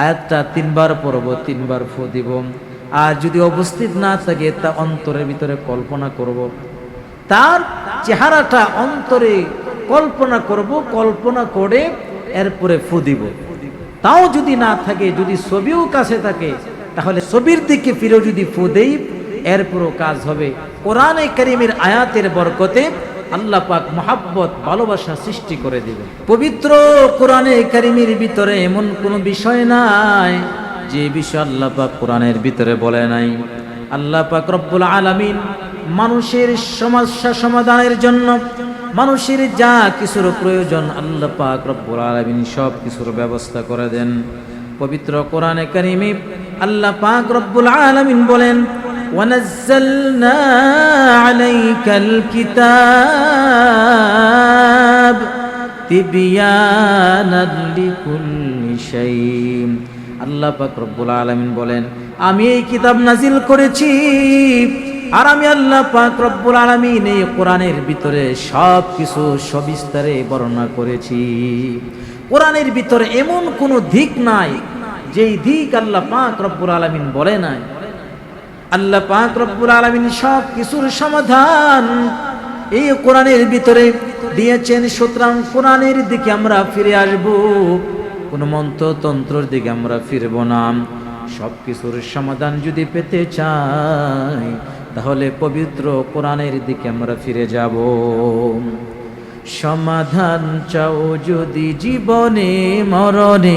আয়াতটা তিনবার পড়ব, তিনবার ফু দিব আর যদি উপস্থিত না থাকে, তা অন্তরের ভিতরে কল্পনা করব। তার চেহারাটা অন্তরে কল্পনা করব, কল্পনা করে এরপরে ফু দিব তাও যদি না থাকে, যদি ছবিও কাছে থাকে, তাহলে ছবির দিকে ফিরেও যদি ফু দেই এরপরও কাজ হবে। কোরআনে করিমের আয়াতের বরকতে আল্লাহ পাক মহাব্বত, ভালোবাসা সৃষ্টি করে দিবে পবিত্র কোরআনে কারিমের ভিতরে এমন কোনো বিষয় নাই, যে বিষয় আল্লাহ পাক কোরআনের ভিতরে বলে নাই। আল্লাহ পাক রব্বুল আলামিন মানুষের সমস্যা সমাধানের জন্য, মানুষের যা কিছুর প্রয়োজন আল্লাহ পাক রব্বুল আলামিন সব কিছুর ব্যবস্থা করে দেন। পবিত্র কোরআনে কারিমে আল্লাহ পাক রব্বুল আলামিন বলেন ونزلنا عليك الكتاب تبيانا لكل شيء আল্লাহ পাক রব্বুল আলামিন বলেন আমি এই কিতাব নাজিল করেছি আর আমি আল্লাহ পাক রব্বুল আলামিন এই কোরআনের ভিতরে সব কিছু সবিস্তারে বর্ণনা করেছি কোরআনের ভিতরে এমন কোনো দিক নাই যেই দিক আল্লাহ পাক রব্বুল আলামিন বলে নাই আল্লাহ পাক রব্বুল আলামিন সব কিছুর সমাধান এই কোরআনের ভিতরে দিয়েছেন। সুতরাং কোরআনের দিকে আমরা ফিরে আসব। কোন মন্ত্রতন্ত্রের দিকে আমরা ফিরব না। সব কিছুর সমাধান যদি পেতে চাই, তাহলে পবিত্র কোরআনের দিকে আমরা ফিরে যাব। সমাধান চাও যদি জীবনে, মরণে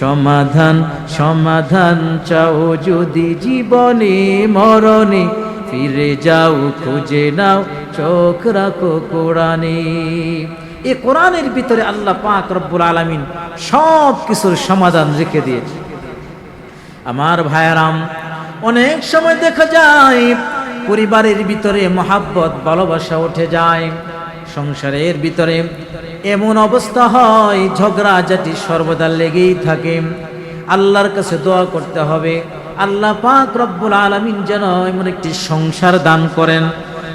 সমাধান সমাধান চাও যদি জীবনে মরণে। ফিরে যাও, খুঁজে নাও, চোখ রাখো কোরআনে। এ কোরআনের ভিতরে আল্লাহ পাক রব্বুল আলামিন সব কিছুর সমাধান রেখে দিয়েছে। আমার ভাইয়ারাম, অনেক সময় দেখা যায় পরিবারের ভিতরে মহাব্বত, ভালোবাসা উঠে যায়। সংসারের ভিতরে এমন অবস্থা হয় ঝগড়াঝাটি সর্বদা লেগেই থাকে। আল্লাহর কাছে দোয়া করতে হবে। আল্লাহ পাক রব্বুল আলমিন যেন এমন একটি সংসার দান করেন।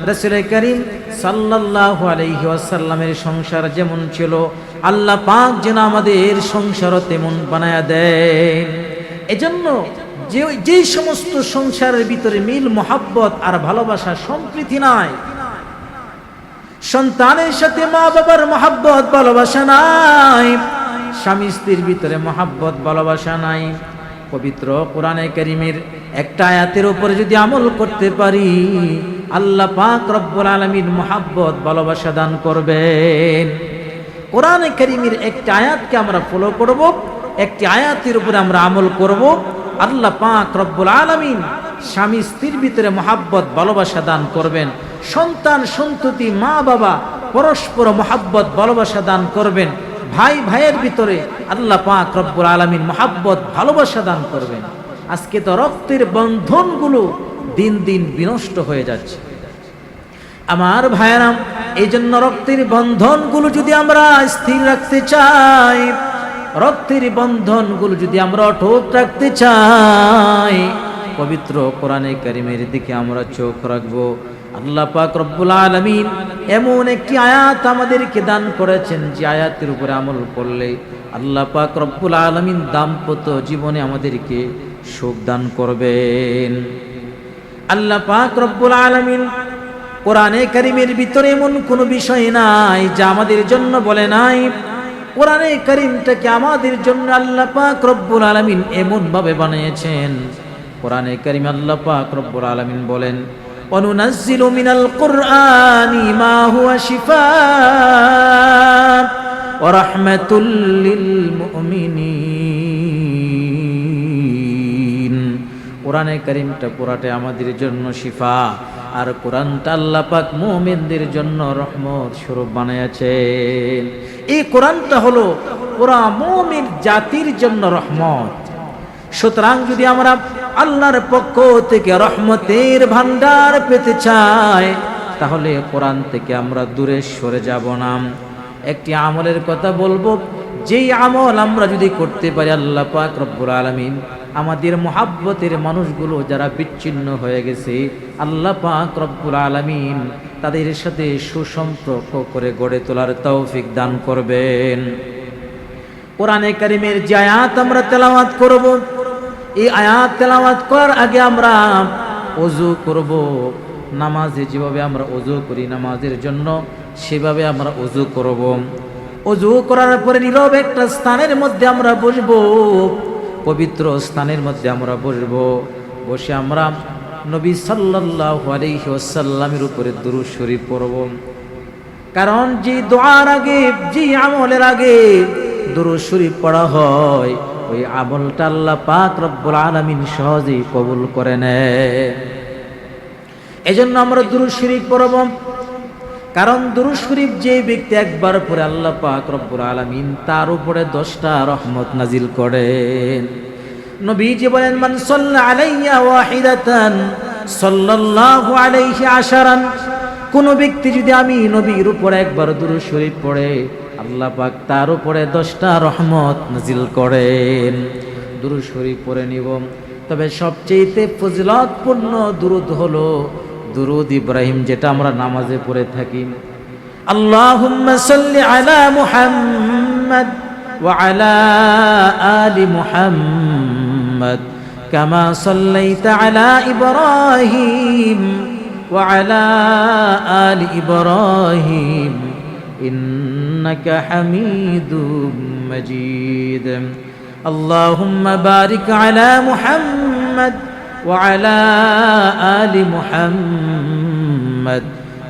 রসুল করিম সাল্লাল্লাহু আলাইহি ওয়াসাল্লামের সংসার যেমন ছিল, আল্লাহ পাক যেন আমাদের সংসারও তেমন বানায়া দেয় এজন্য যে যে সমস্ত সংসারের ভিতরে মিল, মোহাব্বত আর ভালোবাসা সম্প্রীতি নাই সন্তানের সাথে মা বাবার মহাব্বত, ভালোবাসা নাই। স্বামী স্ত্রীর ভিতরে মহাব্বত, ভালোবাসা নাই। পবিত্র কোরআনে করিমের একটা আয়াতের উপরে যদি আমল করতে পারি, আল্লাহ পাক রব্বুল আলমীর মহাব্বত, ভালোবাসা দান করবেন। কোরআনে করিমের একটা আয়াতকে আমরা ফলো করব, একটি আয়াতের উপরে আমরা আমল করব। আল্লাহ পাক রব্বুল আলমিন স্বামী স্ত্রীর ভিতরে মহাব্বত, ভালোবাসা দান করবেন। সন্তান, সন্ততি, মা, বাবা পরস্পর মহাব্বত, ভালোবাসা দান করবেন। ভাই, ভাইয়ের ভিতরে আল্লাহ পাক রব্বুল আলমিন মহাব্বত, ভালোবাসা দান করবেন। আজকে তো রক্তের বন্ধনগুলো দিন দিন বিনষ্ট হয়ে যাচ্ছে। আমার ভাইয়ারাম এই জন্য রক্তের বন্ধনগুলো যদি আমরা স্থির রাখতে চাই, রক্তের বন্ধনগুলো যদি আমরা অটুট রাখতে চাই, পবিত্র কোরআনে কারিমের দিকে আমরা চোখ রাখব। আল্লাহ পাক রব্বুল আলমিন এমন একটি আয়াত আমাদেরকে দান করেছেন যে আয়াতের উপরে আমল করলে আল্লাহ পাক রব্বুল আলমিন দাম্পত্য জীবনে আমাদেরকে সুখ দান করবেন। আল্লাহ পাক রব্বুল আলমিন কোরআনে কারিমের ভিতরে এমন কোনো বিষয় নাই যা আমাদের জন্য বলে নাই। কোরআনে করিমটাকে আমাদের জন্য আল্লাহ পাক রব্বুল আলমিন এমনভাবে বানিয়েছেন। কোরআনে করিম আল্লাহ পাক রব্বুল আলমিন বলেন وننزل من القرآن ما هو شفاء ورحمة للمؤمنين কোরআনে করিমটা পুরাটে আমাদের জন্য শিফা আর কোরআনটা আল্লাহ পাক মুমিনদের জন্য রহমত স্বরূপ বানিয়েছেন এই কোরআনটা হলো পুরা মুমিন জাতির জন্য রহমত সুতরাং যদি আমরা আল্লাহর পক্ষ থেকে রহমতের ভান্ডার পেতে চায়, তাহলে কোরআন থেকে আমরা দূরে সরে যাব না। একটি আমলের কথা বলব, যেই আমল আমরা যদি করতে পারি আল্লাহ পাক রব্বুল আলমিন, আমাদের মহাব্বতের মানুষগুলো যারা বিচ্ছিন্ন হয়ে গেছে, আল্লাহ পাক রব্বুল আলমিন তাদের সাথে সুসম্পর্ক করে গড়ে তোলার তৌফিক দান করবেন। কোরআনে কারিমের জায়াত আমরা তেলাওয়াত করব এই আয়াত তেলাওয়াত করার আগে আমরা অজু করব। নামাজে যেভাবে আমরা অজু করি নামাজের জন্য সেভাবে আমরা অজু করব। অজু করার পরে নীরব একটা স্থানের মধ্যে আমরা বসবো। পবিত্র স্থানের মধ্যে আমরা বসবো। বসে আমরা নবী সাল্লাল্লাহু আলাইহি ওয়াসাল্লামের উপরে দুরূদ শরীফ পড়ব। কারণ যে দোয়ার আগে, যে আমলের আগে দুরূদ শরীফ পড়া হয় ওই আমলটা আল্লাহ পাক রব্বুল আলামিন সহজেই কবুল করে নেয়। এজন্য আমরা দুরূদ শরীফ পড়ব। কারণ দুরূদ শরীফ যে ব্যক্তি একবার পরে আল্লাহ পাক রব্বুল আলামিন তার উপরে দশটা রহমত নাজিল করেন। নবীজি বলেন, মান সাল্লা আলাইয়া ওয়াহিদাতান সাল্লাল্লাহু আলাইহি আশারান, কোন ব্যক্তি যদি আমি নবীর উপরে একবার দুরূদ শরীফ পড়ে আল্লাহ পাক তার উপরে দশটা রহমত নাজিল করেন। দুরূদ শরীফ পড়ে নিব। তবে সবচেয়েতে ফজিলতপূর্ণ দুরুদ হলো দুরুদ ইব্রাহিম, যেটা আমরা নামাজে পড়ে থাকি। আল্লাহুম্মা সাল্লি আলা মুহাম্মদ ওয়া আলা আলি মুহাম্মদ কামা সাল্লাইতা আলা ইব্রাহিম ওয়া আলা আলি ইব্রাহিম। ইন্নাকা হামিদুম মাজিদ اللهم بارك على محمد وعلى آل محمد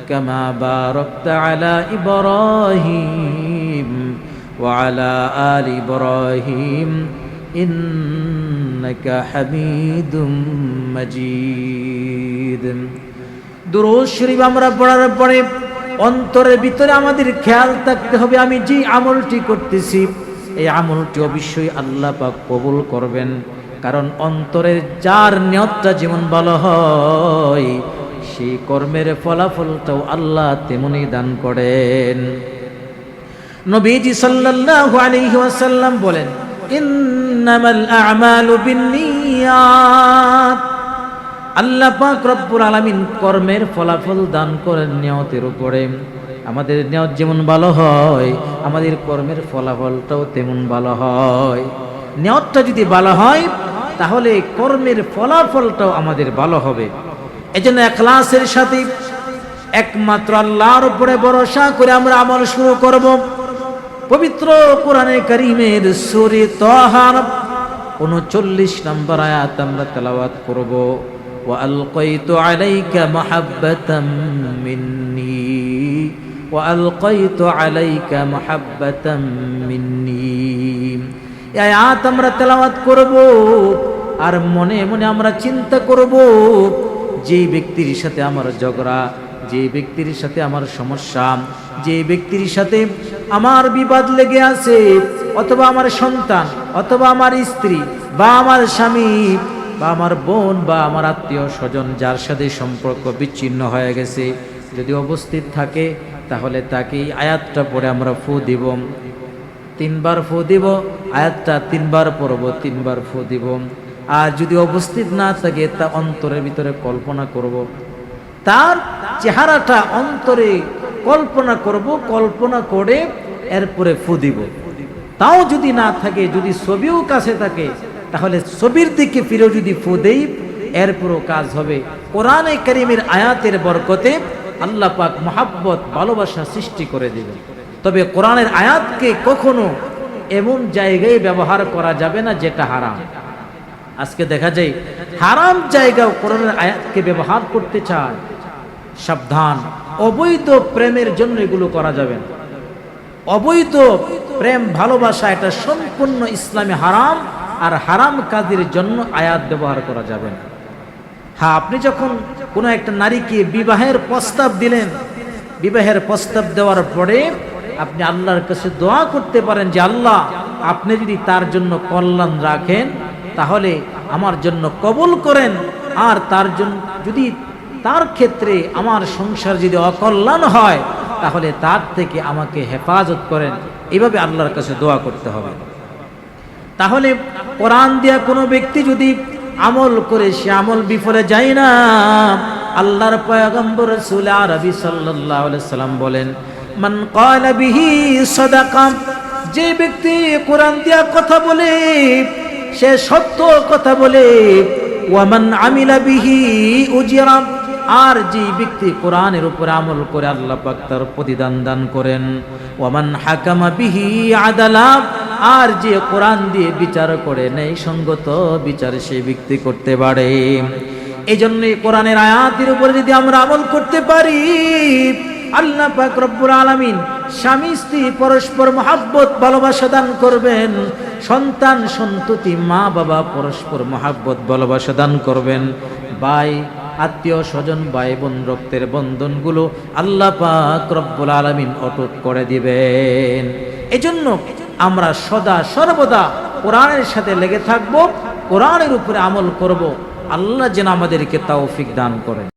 كما باركت على إبراهيم وعلى آل إبراهيم إنك حميد مجيد দুরুদ শরীফ আমরা পড়ার পরে অন্তরের ভিতরে আমাদের খেয়াল থাকতে হবে, আমি যে আমলটি করতেছি, এই আমলটি অবশ্যই আল্লাহ পাক কবুল করবেন। কারণ অন্তরের যার নিয়তটা যেমন ভালো হয়, সেই কর্মের ফলাফলটাও আল্লাহ তেমনই দান করেন। নবীজি সাল্লাল্লাহু আলাইহি ওয়াসাল্লাম বলেন, ইন্নামাল আ'মালু বিন্নিয়াত আল্লাহ পাক রব্বুল আলামিন কর্মের ফলাফল দান করেন নিয়তের উপরে। আমাদের নিয়ত যেমন ভালো হয়, আমাদের কর্মের ফলাফলটাও তেমন ভালো হয়। নিয়তটা যদি ভালো হয়, তাহলে কর্মের ফলাফলটাও আমাদের ভালো হবে। এজন্য এখলাসের সাথে একমাত্র আল্লাহর উপরে ভরসা করে আমরা আমল শুরু করব। পবিত্র কোরআনে করিমের সুরে তহার, উনচল্লিশ নম্বর আয়াত আমরা তেলাওয়াত করব। وألقيت عليك محبة مني وألقيت عليك محبة مني এই আয়াত আমরা তেলাওয়াত করব আর মনে মনে আমরা চিন্তা করব যে ব্যক্তির সাথে আমার ঝগড়া যে ব্যক্তির সাথে আমার সমস্যা যে ব্যক্তির সাথে আমার বিবাদ লেগে আছে অথবা আমার সন্তান অথবা আমার স্ত্রী বা আমার স্বামী বা আমার বোন বা আমার আত্মীয় স্বজন যার সাথে সম্পর্ক বিচ্ছিন্ন হয়ে গেছে, যদি উপস্থিত থাকে, তাহলে তাকে আয়াতটা পরে আমরা ফু দিব। তিনবার ফু দিব, আয়াতটা তিনবার পড়ব, তিনবার ফু দিব। আর যদি উপস্থিত না থাকে, তা অন্তরের ভিতরে কল্পনা করব। তার চেহারাটা অন্তরে কল্পনা করব, কল্পনা করে এরপরে ফু দিব। তাও যদি না থাকে, যদি ছবিও কাছে থাকে তাহলে ছবির দিকে ফিরে যদি ফু দেই, এরপরও কাজ হবে। কোরআনে করিমের আয়াতের বরকতে আল্লাহ পাক মহাব্বত, ভালোবাসা সৃষ্টি করে দেবে তবে কোরআনের আয়াতকে কখনো এমন জায়গায় ব্যবহার করা যাবে না যেটা হারাম। আজকে দেখা যায়, হারাম জায়গাও কোরআনের আয়াতকে ব্যবহার করতে চায়। সাবধান, অবৈধ প্রেমের জন্য এগুলো করা যাবে না। অবৈধ প্রেম, ভালোবাসা, এটা সম্পূর্ণ ইসলামে হারাম। আর হারাম কাজের জন্য আয়াত ব্যবহার করা যাবে না। হ্যাঁ আপনি যখন কোনো একটা নারীকে বিবাহের প্রস্তাব দিলেন, বিবাহের প্রস্তাব দেওয়ার পরে আপনি আল্লাহর কাছে দোয়া করতে পারেন যে, আল্লাহ, আপনি যদি তার জন্য কল্যাণ রাখেন, তাহলে আমার জন্য কবুল করেন। আর তার জন্য, যদি তার ক্ষেত্রে আমার সংসার যদি অকল্যাণ হয়, তাহলে তার থেকে আমাকে হেফাজত করেন। এভাবে আল্লাহর কাছে দোয়া করতে হবে। তাহলে কোরআন দিয়া কোনো ব্যক্তি যদি আমল করে, সে আমল বিফলে যায় না। আল্লাহর পয়গম্বর রসুল আরবি আলাইহি সাল্লাম বলেন, মান ক্বালা বিহি সাদাকা যে ব্যক্তি কোরআন দিয়া কথা বলে, সে সত্য কথা বলে ওয়ামান আমিলা বিহি উজিরা আর যে ব্যক্তি কোরআনের উপর আমল করে, আল্লাহ পাক তার প্রতিদান দান করেন। ওয়ামান হাকামা বিহি আদালা আর যে কোরআন দিয়ে বিচার করে নেই, সঙ্গত বিচার সে ব্যক্তি করতে পারে। এই জন্য কোরআনের আয়াতের উপরে যদি আমরা আমল করতে পারি, আল্লাহ পাক রব্বুল আলামিন স্বামী, স্ত্রী, পরস্পর মহাব্বত, ভালোবাসা দান করবেন। সন্তান, সন্ততি, মা, বাবা, পরস্পর মহাব্বত, ভালোবাসা দান করবেন। ভাই, আত্মীয় স্বজন, ভাই বোন, রক্তের বন্ধনগুলো আল্লাহ পাক রব্বুল আলামিন অটুট করে দিবেন। এজন্য আমরা সদা সর্বদা কোরআনের সাথে লেগে থাকব, কোরআনের উপরে আমল করব। আল্লাহ যেন আমাদেরকে তাওফিক দান করেন।